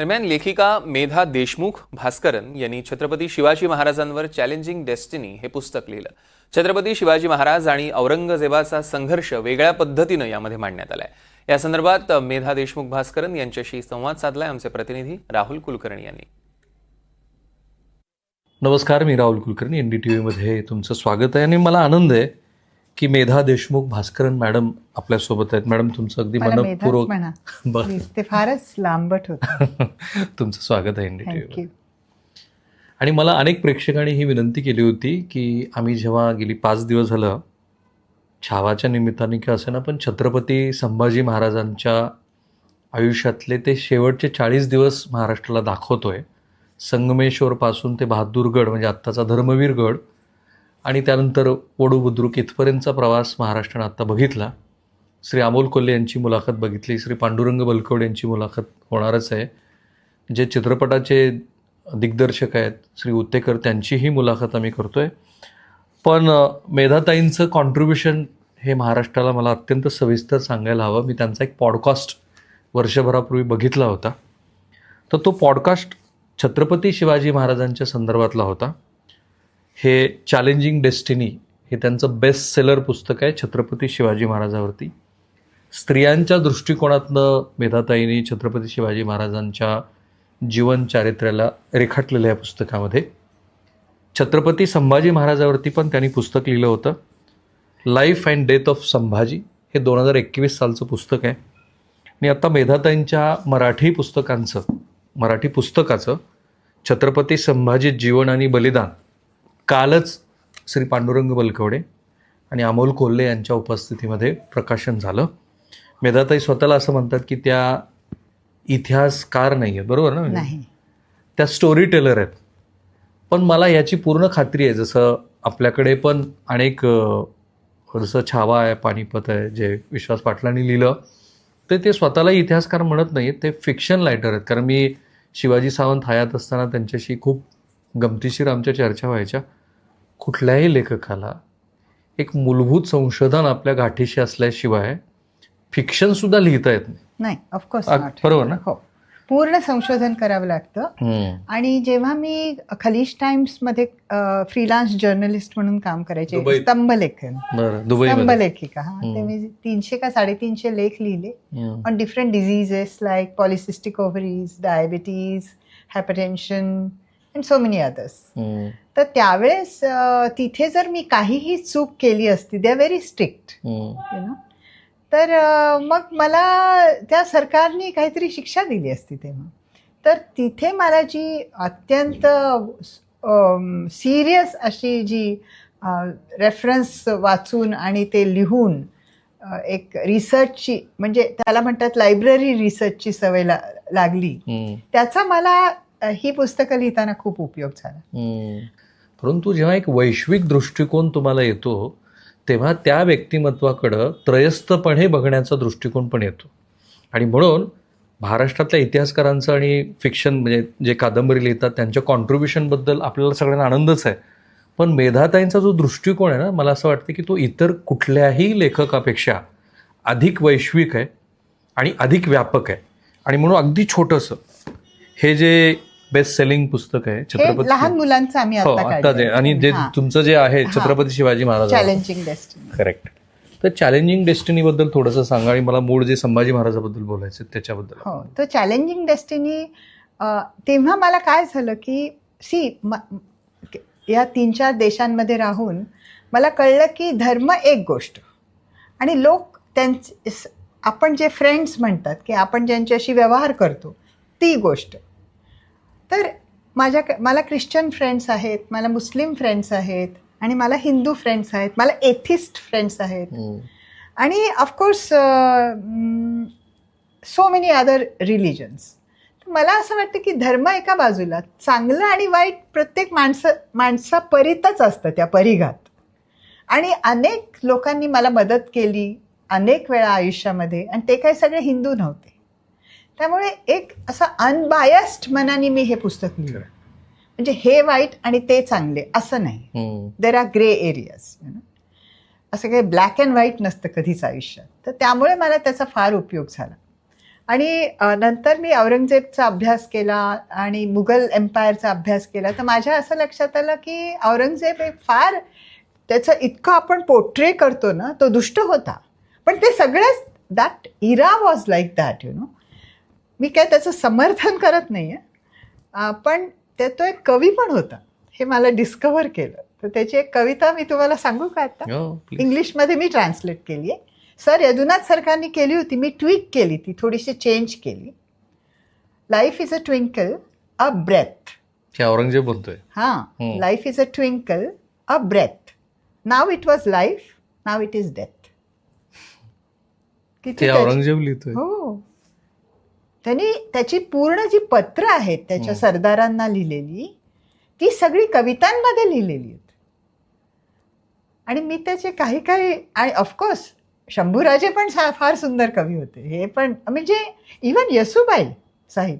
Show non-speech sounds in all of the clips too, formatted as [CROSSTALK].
दरम्यान लेखिका मेधा देशमुख भास्करन यांनी छत्रपती शिवाजी महाराजांवर चॅलेंजिंग डेस्टिनी हे पुस्तक लिहिलं. छत्रपती शिवाजी महाराज आणि औरंगजेबाचा संघर्ष वेगळ्या पद्धतीनं यामध्ये मांडण्यात आलाय. या संदर्भात मेधा देशमुख भास्करन यांच्याशी संवाद साधलाय आमचे प्रतिनिधी राहुल कुलकर्णी यांनी. नमस्कार मी Rahul Kulkarni N D T व्हीमध्ये तुमचं स्वागत आहे आणि मला आनंद आहे की मेधा देशमुख भास्करन मॅडम आपल्यासोबत आहेत. मॅडम तुमचं अगदी मनपूर्वक [LAUGHS] बरं. ते फारच लांबट होत. [LAUGHS] तुमचं स्वागत आहे एन डी टी थँक्यू आणि मला अनेक प्रेक्षकांनी ही विनंती केली होती की आम्ही जेव्हा गेली पाच दिवस झालं छावाच्या निमित्ताने की असे ना पण छत्रपती संभाजी महाराजांच्या आयुष्यातले ते शेवटचे चाळीस दिवस महाराष्ट्राला दाखवतोय. संगमेश्वरपासून ते बहादूरगड म्हणजे आत्ताचा धर्मवीर गड आणि त्यानंतर वडू बुद्रुक इथपर्यंतचा प्रवास महाराष्ट्रानं आत्ता बघितला. श्री अमोल कोल्हे यांची मुलाखत बघितली. श्री पांडुरंग बलकवडे यांची मुलाखत होणारच आहे. जे चित्रपटाचे दिग्दर्शक आहेत श्री उत्तेकर त्यांचीही मुलाखत आम्ही करतोय. पण मेधाताईंचं कॉन्ट्रीब्युशन हे महाराष्ट्राला मला अत्यंत सविस्तर सांगायला हवं. मी त्यांचा एक पॉडकास्ट वर्षभरापूर्वी बघितला होता. तर तो पॉडकास्ट छत्रपती शिवाजी महाराजांच्या संदर्भातला होता. हे चॅलेंजिंग डेस्टिनी हे त्यांचं बेस्ट सेलर पुस्तक आहे छत्रपती शिवाजी महाराजावरती. स्त्रियांच्या दृष्टिकोनातनं मेधाताईंनी छत्रपती शिवाजी महाराजांच्या जीवन चारित्र्याला रेखाटलेलं या पुस्तकामध्ये. छत्रपती संभाजी महाराजावरती पण त्यांनी पुस्तक लिहिलं होतं. Life and death of Sambhaji हे दोन हजार एकवीस सालचं पुस्तक आहे. आणि आत्ता मेधाताईंच्या मराठी पुस्तकांचं मराठी पुस्तकाचं छत्रपती संभाजी जीवन आणि बलिदान कालच श्री पांडुरंग बलकवडे आणि अमोल कोल्हे यांच्या उपस्थितीमध्ये प्रकाशन झालं. मेधाताई स्वतःला असं म्हणतात की त्या इतिहासकार नाही आहेत बरोबर ना? नाही. त्या स्टोरी टेलर आहेत. पण मला याची पूर्ण खात्री आहे जसं आपल्याकडे पण अनेक जसं छावा आहे पानिपत आहे जे विश्वास पाटलांनी लिहिलं तर ते स्वतःला इतिहासकार म्हणत नाहीत ते फिक्शन रायटर आहेत. कारण मी शिवाजी सावंत हयात असताना त्यांच्याशी खूप गमतीशीर आमच्या चर्चा व्हायच्या. कुठल्याही लेखकाला एक मूलभूत संशोधन आपल्या गाठीशी असल्याशिवाय फिक्शनसुद्धा लिहिता येत नाही. ऑफकोर्स बरोबर ना? हो. पूर्ण संशोधन करावं लागतं. आणि जेव्हा मी खलीज टाइम्समध्ये फ्रीलान्स जर्नलिस्ट म्हणून काम करायचे दुबईत. स्तंभलेखन. बरं दुबईमध्ये. स्तंभलेखिका हा. ते मी तीनशे का साडेतीनशे लेख लिहिले. On different diseases like polycystic ovaries diabetes hypertension and so many others. तर त्यावेळेस तिथे जर मी काहीही चूक केली असती they are very strict. You know तर मग मला त्या सरकारने काहीतरी शिक्षा दिली असती तेव्हा तर तिथे मला जी अत्यंत सिरियस अशी जी रेफरन्स वाचून आणि ते लिहून एक रिसर्चची म्हणजे त्याला म्हणतात लायब्ररी रिसर्चची सवय ला लागली. त्याचा मला ही पुस्तकं लिहिताना खूप उपयोग झाला. परंतु जेव्हा एक वैश्विक दृष्टिकोन तुम्हाला येतो तेव्हा त्या व्यक्तिमत्वाकडं त्रयस्थपणे बघण्याचा दृष्टिकोन पण येतो. आणि म्हणून महाराष्ट्रातल्या इतिहासकारांचं आणि फिक्शन म्हणजे जे कादंबरी लिहितात त्यांच्या कॉन्ट्रीब्युशनबद्दल आपल्याला सगळ्यांना आनंदच आहे. पण मेधाताईंचा जो दृष्टिकोन आहे ना मला असं वाटतं की तो इतर कुठल्याही लेखकापेक्षा अधिक वैश्विक आहे आणि अधिक व्यापक आहे. आणि म्हणून अगदी छोटंसं हे जे बेस्ट सेलिंग पुस्तक आहे हे लहान मुलांचं आम्ही हो आता आता जे आणि जे तुमचं जे आहे. Chhatrapati Shivaji Maharaj challenging destiny correct तर चॅलेंजिंग डेस्टिनी बद्दल थोडंसं सांगा आणि मला मूळ जे संभाजी महाराजाबद्दल बोलायचं त्याच्याबद्दल. हो तो चॅलेंजिंग डेस्टिनी तेव्हा मला काय झालं की सी या तीन चार देशांमध्ये राहून मला कळलं की धर्म एक गोष्ट. आणि लोक त्यांचे आपण जे फ्रेंड्स म्हणतात की आपण ज्यांच्याशी व्यवहार करतो ती गोष्ट. तर माझ्या मला ख्रिश्चन फ्रेंड्स आहेत मला मुस्लिम फ्रेंड्स आहेत आणि मला हिंदू फ्रेंड्स आहेत मला एथिस्ट फ्रेंड्स आहेत. आणि of course so many other religions मला असं वाटतं की धर्म एका बाजूला चांगलं आणि वाईट प्रत्येक माणसं माणसापरीतच असतं त्या परिघात. आणि अनेक लोकांनी मला मदत केली अनेक वेळा आयुष्यामध्ये आणि ते काही सगळे हिंदू नव्हते. त्यामुळे एक असं अनबायस्ड मनाने मी हे पुस्तक लिहिलं. म्हणजे हे वाईट आणि ते चांगले असं नाही. देर आर ग्रे एरियाज असं काही ब्लॅक अँड व्हाईट नसतं कधीच आयुष्यात. तर त्यामुळे मला त्याचा फार उपयोग झाला. आणि नंतर मी औरंगजेबचा अभ्यास केला आणि मुघल एम्पायरचा अभ्यास केला. तर माझ्या असं लक्षात आलं की औरंगजेब हे फार त्याचं इतकं आपण पोर्ट्रे करतो ना तो दुष्ट होता. पण ते सगळंच that era was like that you know मी काय त्याचं समर्थन करत नाही आहे पण ते तो एक कवी पण होता. हे मला डिस्कवर केलं. तर त्याची एक कविता मी तुम्हाला सांगू का आता? हो. इंग्लिशमध्ये मी ट्रान्सलेट केली आहे. सर यदुनाथ सरकारनी केली होती मी ट्विक केली ती थोडीशी चेंज केली. Life is a twinkle a breath हे औरंगजेब बोलतोय. हां. Life is a twinkle a breath now it was life now it is death किती औरंगजेब लिहितोय. हो. त्यांनी त्याची पूर्ण जी पत्र आहेत त्याच्या. सरदारांना लिहिलेली ती सगळी कवितांमध्ये लिहिलेली आहेत. आणि मी त्याचे काही काही आणि ऑफकोर्स शंभूराजे पण फार सुंदर कवी होते. हे पण म्हणजे इवन येसुबाई साहेब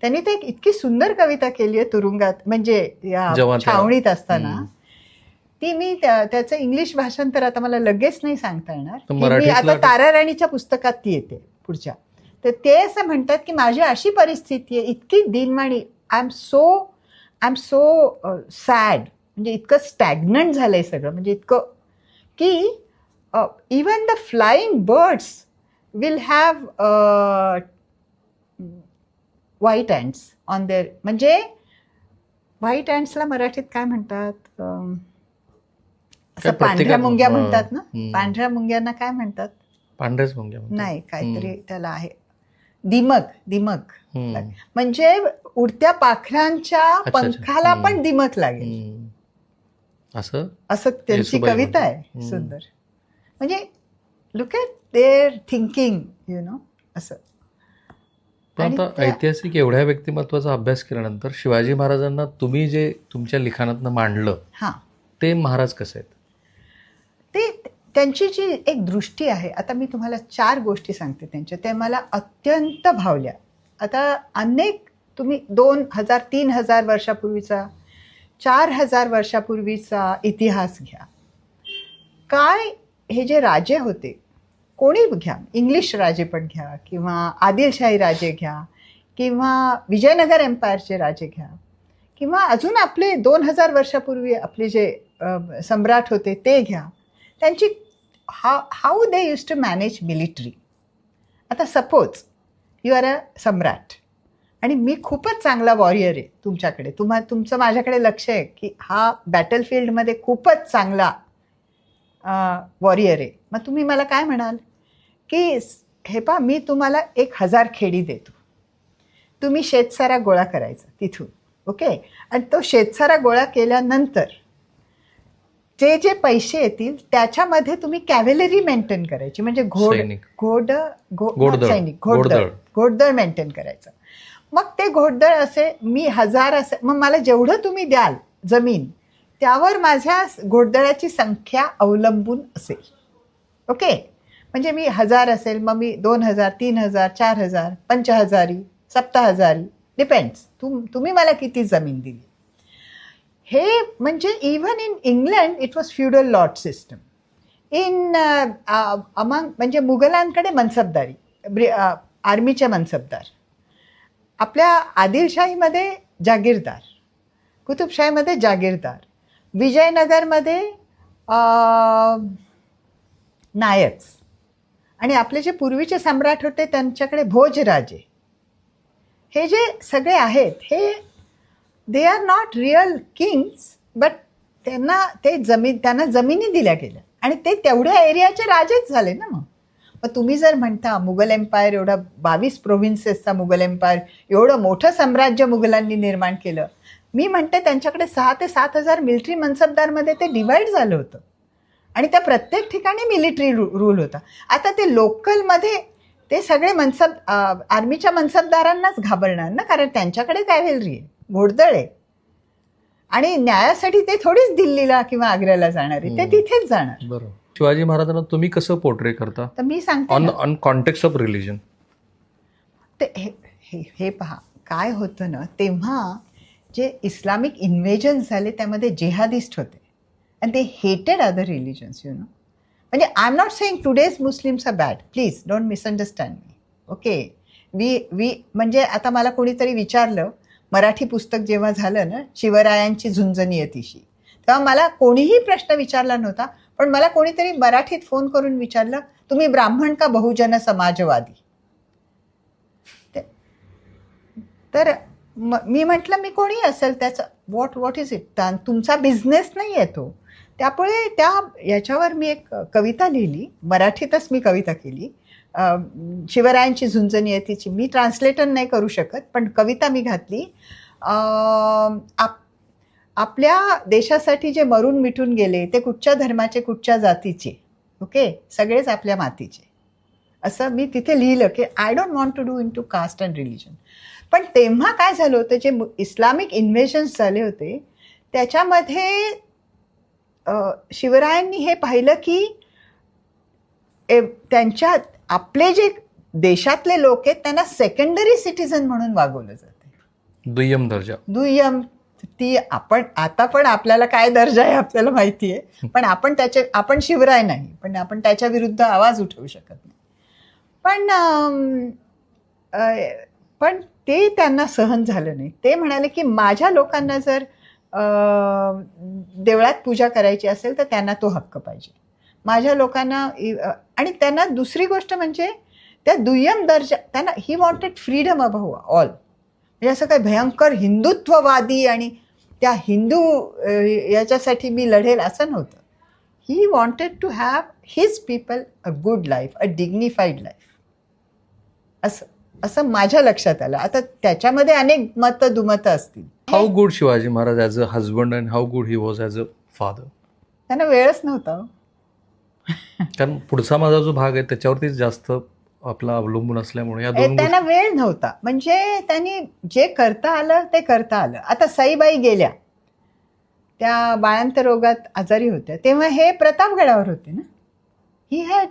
त्यांनी ते एक इतकी सुंदर कविता केली आहे तुरुंगात म्हणजे या छावणीत असताना. ती मी त्या- त्याचं इंग्लिश भाषांतर आता मला लगेच नाही सांगता येणार. मी आता तारा राणीच्या पुस्तकात ती येते पुढच्या. तर ते असं म्हणतात की माझी अशी परिस्थिती आहे इतकी दिनमाणी I am so I am so sad म्हणजे इतकं स्टॅग्नंट झालंय सगळं म्हणजे इतकं की even the flying birds will have white hands on their म्हणजे व्हाईट अँड्सला मराठीत काय म्हणतात असं पांढऱ्या मुंग्या. म्हणतात ना. पांढऱ्या मुंग्यांना काय म्हणतात पांढरेच मुंग्या. नाही काहीतरी. त्याला आहे दिमक दिमक. म्हणजे उडत्या पाखरांच्या. पंखाला. पण दिमक लागेल. असं असं त्यांची कविता. आहे. सुंदर म्हणजे look at their thinking you know असं आता ऐतिहासिक एवढ्या व्यक्तिमत्वाचा अभ्यास केल्यानंतर शिवाजी महाराजांना तुम्ही जे तुमच्या लिखाणातनं मांडलं हां ते महाराज कसे आहेत ते त्यांची जी एक दृष्टी आहे आता मी तुम्हाला चार गोष्टी सांगते त्यांच्या. त्या मला अत्यंत भावल्या. आता अनेक तुम्ही दोन हजार तीन हजार वर्षापूर्वीचा चार हजार वर्षापूर्वीचा इतिहास घ्या. काय हे जे राजे होते कोणी घ्या? इंग्लिश राजे पण घ्या किंवा आदिलशाही राजे घ्या किंवा विजयनगर एम्पायरचे राजे घ्या किंवा अजून आपले दोन हजार वर्षापूर्वी आपले जे सम्राट होते ते घ्या. त्यांची हा how they used to manage military आता सपोज यू आर अ सम्राट आणि मी खूपच चांगला वॉरियर आहे तुमच्याकडे. तुम्हा तुमचं माझ्याकडे लक्ष आहे की हा बॅटलफील्डमध्ये खूपच चांगला वॉरियर आहे. मग तुम्ही मला काय म्हणाल? की हे पा मी तुम्हाला एक हजार खेडी देतो. तुम्ही शेतसारा गोळा करायचा तिथून. ओके आणि तो शेतसारा गोळा केल्यानंतर जे जे पैसे येतील त्याच्यामध्ये तुम्ही कॅव्हलरी मेंटेन करायची. म्हणजे घोड. घोड घो- घोडदळ. सैनिक. घोडदळ. घोडदळ. मेंटेन करायचं. मग ते घोडदळ असे मी हजार असे मग मला जेवढं तुम्ही द्याल जमीन त्यावर माझ्या घोडदळाची संख्या अवलंबून असेल. ओके? म्हणजे मी हजार असेल मग मी दोन हजार तीन हजार चार हजार पंचहजारी सप्ताहजारी डिपेंड्स. तुम तुम्ही मला किती जमीन दिली? हे म्हणजे even in England it was feudal lot system in among म्हणजे मुघलांकडे मनसबदारी ब्रि uh, आर्मीचे मनसबदार. आपल्या आदिलशाहीमध्ये जागीरदार कुतुबशाहीमध्ये जागीरदार विजयनगरमध्ये नायक. आणि आपले जे पूर्वीचे सम्राट होते त्यांच्याकडे भोजराजे. हे जे सगळे आहेत हे they are not real kings but त्यांना ते जमीन त्यांना जमिनी दिल्या गेल्या. आणि ते तेवढ्या एरियाचे राजेच झाले ना मग. मग तुम्ही जर म्हणता मुघल एम्पायर एवढा बावीस प्रोव्हिन्सेसचा मुघल एम्पायर एवढं मोठं साम्राज्य मुघलांनी निर्माण केलं. मी म्हणते त्यांच्याकडे सहा ते सात हजार मिलिटरी मनसबदारमध्ये ते डिवाईड झालं होतं. आणि त्या प्रत्येक ठिकाणी मिलिटरी रूल होता. आता ते लोकलमध्ये ते सगळे मनसब आर्मीच्या मनसबदारांनाच घाबरणार ना कारण त्यांच्याकडे कॅव्हलरी आहे? घोडदळ. आणि न्यायासाठी ते थोडीच दिल्लीला किंवा आग्र्याला जाणार आहे. ते. तिथेच जाणार. बरोबर. शिवाजी महाराजांना तुम्ही कसं पोर्ट्रे करता? तर मी सांगते ऑन ना, ऑन कॉन्टेक्स्ट ऑफ रिलिजन ते हे हे हे पहा. काय होतं ना तेव्हा जे इस्लामिक इन्व्हेजन झाले त्यामध्ये जेहादिस्ट होते. And they hated other religions you know म्हणजे I am not saying today's Muslims are bad please don't misunderstand me okay we we म्हणजे आता मला कोणीतरी विचारलं मराठी पुस्तक जेव्हा झालं ना शिवरायांची झुंजनी अतिशी तेव्हा मला कोणीही प्रश्न विचारला नव्हता पण मला कोणीतरी मराठीत फोन करून विचारलं तुम्ही ब्राह्मण का बहुजन समाजवादी? ते- तर म- मी म्हटलं मी कोणी असेल त्याचं? व्हॉट व्हॉट इज इट तुमचा बिझनेस नाही आहे तो. त्यामुळे त्या याच्यावर मी एक कविता लिहिली मराठीतच मी कविता केली. शिवरायांची झुंज नियतीची मी ट्रान्सलेटर नाही करू शकत पण कविता मी घातली. आप आपल्या देशासाठी जे मरून मिटून गेले ते कुठच्या धर्माचे कुठच्या जातीचे? ओके? सगळेच आपल्या मातीचे. असं मी तिथे लिहिलं की I don't want to do into caste and religion पण तेव्हा काय झालं होतं जे मु- इस्लामिक इन्व्हेजन्स झाले होते त्याच्यामध्ये शिवरायांनी हे पाहिलं की ए- त्यांच्या आपले जे देशातले लोक आहेत त्यांना सेकंडरी सिटीझन म्हणून वागवलं जाते. दुय्यम दर्जा. दुय्यम ती आपण आता पण आपल्याला काय दर्जा आहे आपल्याला माहिती आहे. पण आपण त्याचे आपण शिवराय नाही. पण आपण त्याच्या विरुद्ध आवाज उठवू शकत नाही. पण पण ते त्यांना सहन झालं नाही. ते म्हणाले की माझ्या लोकांना जर देवळात पूजा करायची असेल तर त्यांना तो हक्क पाहिजे. माझ्या लोकांना आणि त्यांना दुसरी गोष्ट म्हणजे त्या दुय्यम दर्जा त्यांना he wanted freedom above all म्हणजे असं काही भयंकर हिंदुत्ववादी आणि त्या हिंदू याच्यासाठी मी लढेल असं नव्हतं. He wanted to have his people a good life a dignified life असं असं माझ्या लक्षात आलं. आता त्याच्यामध्ये अनेक मतं दुमतं असतील. How good Shivaji Maharaj as a husband and how good he was as a father त्यांना वेळच नव्हता हो. कारण पुढचा माझा जो भाग आहे त्याच्यावरतीच जास्त आपला अवलंबून असल्यामुळे या ए, दोन त्यांना वेळ नव्हता. म्हणजे त्यांनी जे करता आलं ते करता आलं. आता सईबाई गेल्या. त्या बाळांत रोगात आजारी होत्या. तेव्हा हे प्रतापगडावर होते ना? ही हॅड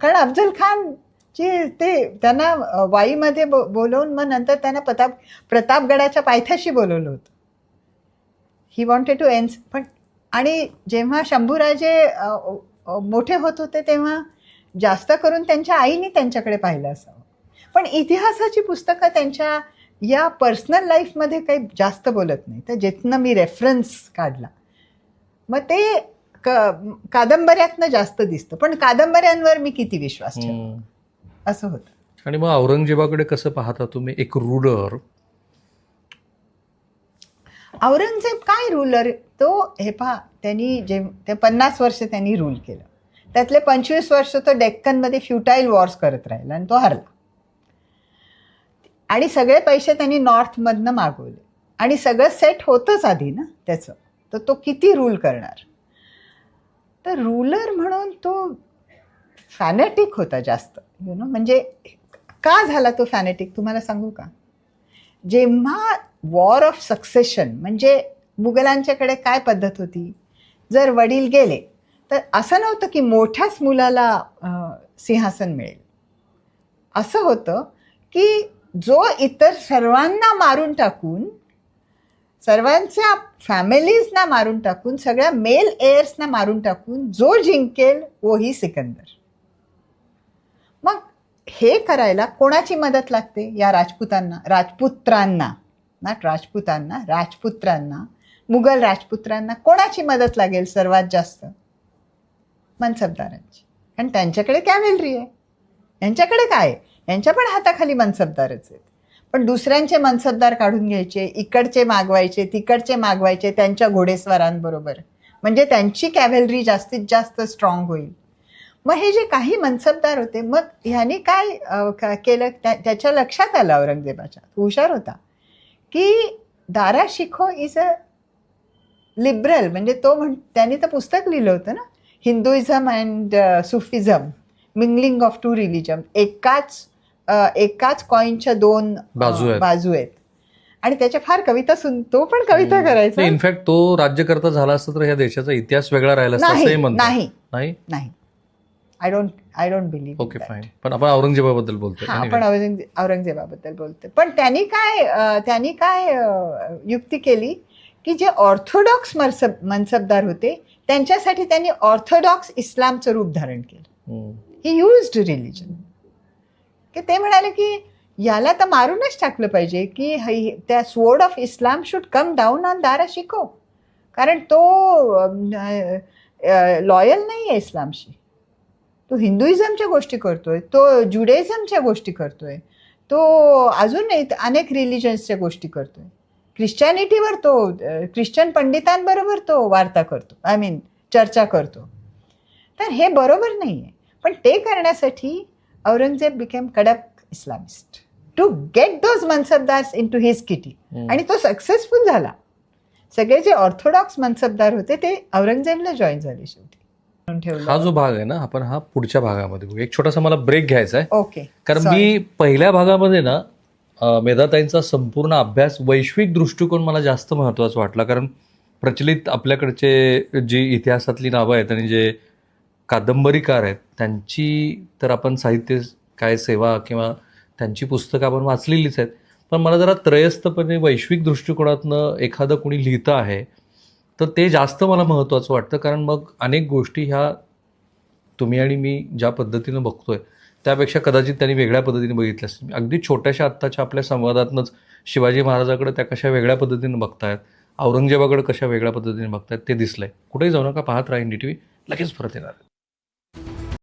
कारण अफजल खान ची ते त्यांना वाईमध्ये बो बोलवून मग नंतर त्यांना प्रताप प्रतापगडाच्या पायथ्याशी बोलवलं होतं. ही वॉन्टेड टू एन्स पण आणि जेव्हा शंभूराजे मोठे होत होते तेव्हा जास्त करून त्यांच्या आईने त्यांच्याकडे पाहिलं असावं. पण इतिहासाची पुस्तकं त्यांच्या या पर्सनल लाईफमध्ये काही जास्त बोलत नाही. तर जिथनं मी रेफरन्स काढला मग ते क कादंबऱ्यातनं जास्त दिसतं. पण कादंबऱ्यांवर मी किती विश्वास ठेवतो. असं होतं. आणि मग औरंगजेबाकडे कसं पाहता तुम्ही? एक रुलर औरंगजेब काय रुलर तो हे पहा त्यांनी जे ते पन्नास वर्ष त्यांनी रूल केलं. त्यातले पंचवीस वर्ष तो डेक्कनमध्ये फ्युटाईल वॉर्स करत राहिला आणि तो हरला. आणि सगळे पैसे त्यांनी नॉर्थमधनं मागवले. आणि सगळं सेट होतंच आधी ना त्याचं. तर तो किती रूल करणार? तर रुलर म्हणून तो फॅनेटिक होता जास्त. यु नो म्हणजे का झाला तो फॅनेटिक तुम्हाला सांगू का? जेव्हा वॉर ऑफ सक्सेशन म्हणजे मुघलांच्याकडे काय पद्धत होती? जर वडील गेले तर असं नव्हतं की मोठ्याच मुलाला सिंहासन मिळेल. असं होतं की जो इतर सर्वांना मारून टाकून सर्वांच्या फॅमिलीजना मारून टाकून सगळ्या मेल एअर्सना मारून टाकून जो जिंकेल वोही सिकंदर. मग हे करायला कोणाची मदत लागते? या राजपुतांना राजपुत्रांना. नाट राजपुतांना राजपुत्रांना. मुघल राजपुत्रांना कोणाची मदत लागेल सर्वात जास्त? मनसबदारांची. कारण त्यांच्याकडे कॅव्हलरी आहे. यांच्याकडे काय? आहे? यांच्या पण हाताखाली मनसबदारच आहेत. पण दुसऱ्यांचे मनसबदार काढून घ्यायचे इकडचे मागवायचे तिकडचे मागवायचे त्यांच्या घोडेस्वारांबरोबर. म्हणजे त्यांची कॅव्हलरी जास्तीत जास्त स्ट्रॉंग होईल. मग हे जे काही मनसबदार होते मग ह्यानी काय केलं? त्या- त्याच्या लक्षात आलं औरंगजेबाच्या. तो हुशार होता. की दारा शिखो इज अ लिबरल म्हणजे तो म्हण त्यांनी तर पुस्तक लिहिलं होतं ना? Hinduism and Sufism mingling of two religion एकाच एकाच कॉईनच्या दोन बाजू आहेत. बाजू आहेत आणि त्याच्या फार कविता सुन तो पण कविता करायचा? इनफॅक्ट तो राज्यकर्ता झाला असता तर ह्या देशाचा इतिहास वेगळा राहिला नाही? नाही. I don't I don't believe okay fine पण आपण औरंगजेबाबद्दल हा Anyway. आपण औरंग औरंगजेबाबद्दल बोलतोय. पण त्यांनी काय त्यांनी काय युक्ती केली की जे ऑर्थोडॉक्स मनसब मनसबदार होते त्यांच्यासाठी त्यांनी ऑर्थोडॉक्स इस्लामचं रूप धारण केलं. ही युज्ड रिलिजन की ते म्हणाले की याला तर मारूनच टाकलं पाहिजे की है- त्या sword of Islam should come down on Dara Shikoh. कारण तो लॉयल नाही आहे इस्लामशी. तो हिंदुइझमच्या गोष्टी करतोय तो जुडेझमच्या गोष्टी करतोय तो अजून एक- अनेक रिलिजन्सच्या गोष्टी करतोय. ख्रिश्चॅनिटीवर तो ख्रिश्चन पंडितांबरोबर तो वार्ता करतो आय मीन चर्चा करतो. तर हे बरोबर नाही आहे पण ते करण्यासाठी औरंगजेब बिकेम कडक Islamist to get those mansabdars into his kitty आणि तो सक्सेसफुल झाला. सगळे जे ऑर्थोडॉक्स मनसबदार होते ते औरंगजेबला जॉईन झाले शेवटी. हा जो भाग आहे ना आपण हा पुढच्या भागामध्ये बघू एक छोटासा मला ब्रेक घ्यायचा आहे. ओके कारण. मी पहिल्या भागामध्ये ना मेधाताईंचा संपूर्ण अभ्यास वैश्विक दृष्टिकोन मला जास्त महत्त्वाचा वाटला. कारण प्रचलित आपल्याकडचे जी इतिहासातली नावं आहेत आणि जे कादंबरीकार आहेत त्यांची तर आपण साहित्य काय सेवा किंवा त्यांची पुस्तकं आपण वाचलेलीच आहेत. पण मला जरा त्रयस्थपणे वैश्विक दृष्टिकोनातनं एखादं कोणी लिहितं आहे तर ते जास्त मला महत्त्वाचं वाटतं कारण मग अनेक गोष्टी ह्या तुम्ही आणि मी ज्या पद्धतीनं बघतो आहे त्यापेक्षा कदाचित त्यांनी वेगळ्या पद्धतीने बघितल्या असतील. अगदी छोट्याशा आत्ताच्या आपल्या संवादातनंच शिवाजी महाराजाकडे त्या कशा वेगळ्या पद्धतीनं बघतायत औरंगजेबाकडे कशा वेगळ्या पद्धतीने बघतायत ते दिसलं आहे कुठेही जाऊ नका पाहत राहा डी टी व्ही लगेच परत येणार.